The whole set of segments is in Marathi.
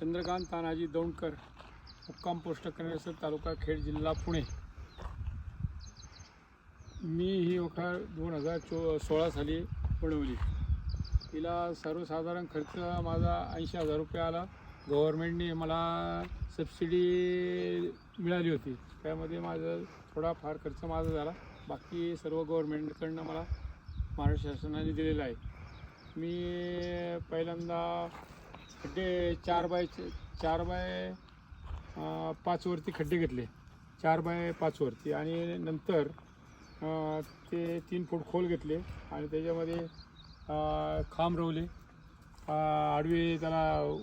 चंद्रकांत तानाजी दौंडकर मुक्काम पोस्ट कन्नडसर तालुका खेड जिल्हा पुणे. मी ही वखार दोन हजार चो सोळा साली बनवली. तिला सर्वसाधारण खर्च माझा ऐंशी हजार रुपये आला. गव्हर्मेंटने मला सबसिडी मिळाली होती. त्यामध्ये माझं थोडाफार खर्च माझा झाला. बाकी सर्व गव्हर्मेंटकडनं मला महाराष्ट्र शासनाने दिलेलं आहे. मी पहिल्यांदा खड्डे चार बाय चार बाय पाचवरती खड्डे घेतले. चार बाय पाचवरती आणि नंतर ते तीन फूट खोल घेतले. आणि त्याच्यामध्ये खांब रोवले. आडवे त्याला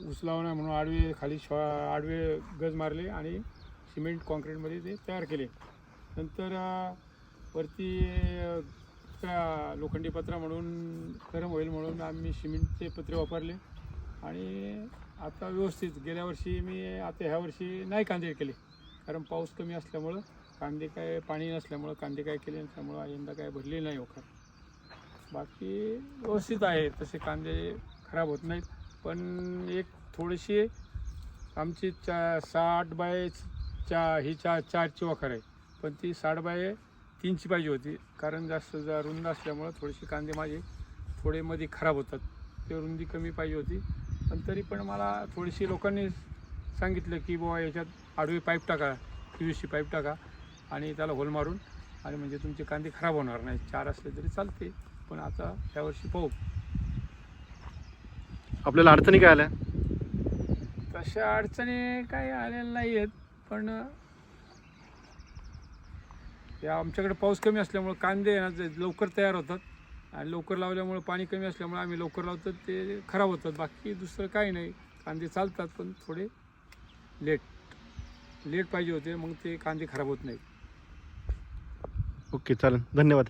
उचलावं नाही म्हणून आडवे खाली शॉ आडवे गज मारले आणि सिमेंट कॉन्क्रीटमध्ये ते तयार केले. नंतर वरती त्या लोखंडी पत्रा म्हणून गरम होईल म्हणून आम्ही सिमेंटचे पत्रे वापरले. आणि आता व्यवस्थित गेल्या वर्षी मी आता ह्या वर्षी नाही कांदे केले. कारण पाऊस कमी असल्यामुळं कांदे काय पाणी नसल्यामुळं कांदे काय केले नसल्यामुळं यंदा काय भरले नाही हो वखर बाकी व्यवस्थित आहे तसे कांदे खराब होत नाहीत. पण एक थोडीशी आमची चा साठ बाय चा ही चा चारची वखर आहे. पण ती साठ बाय तीनची पाहिजे होती. कारण जास्त जा रुंद असल्यामुळं थोडेसे कांदे माझे थोडे मध्ये खराब होतात. ते रुंदी कमी पाहिजे होती. पण तरी पण मला थोडीशी लोकांनी सांगितलं की बुवा याच्यात आडवी पाईप टाका पी व्ही सी पाईप टाका आणि त्याला होल मारून आणि म्हणजे तुमचे कांदे खराब होणार नाही. चार असले तरी चालते पण आता यावर्षी पाहू. आपल्याला अडचणी काय आल्या? तशा अडचणी काही आलेल्या नाही आहेत पण या आमच्याकडे पाऊस कमी असल्यामुळं कांदे ना लवकर तयार होतात. आणि लवकर लावल्यामुळं पाणी कमी असल्यामुळे आम्ही लवकर लावतो ते खराब होतात. बाकी दुसरं काही नाही. कांदे चालतात पण थोडे लेट लेट पाहिजे होते मग ते कांदे खराब होत नाहीत. ओके चालेल. धन्यवाद.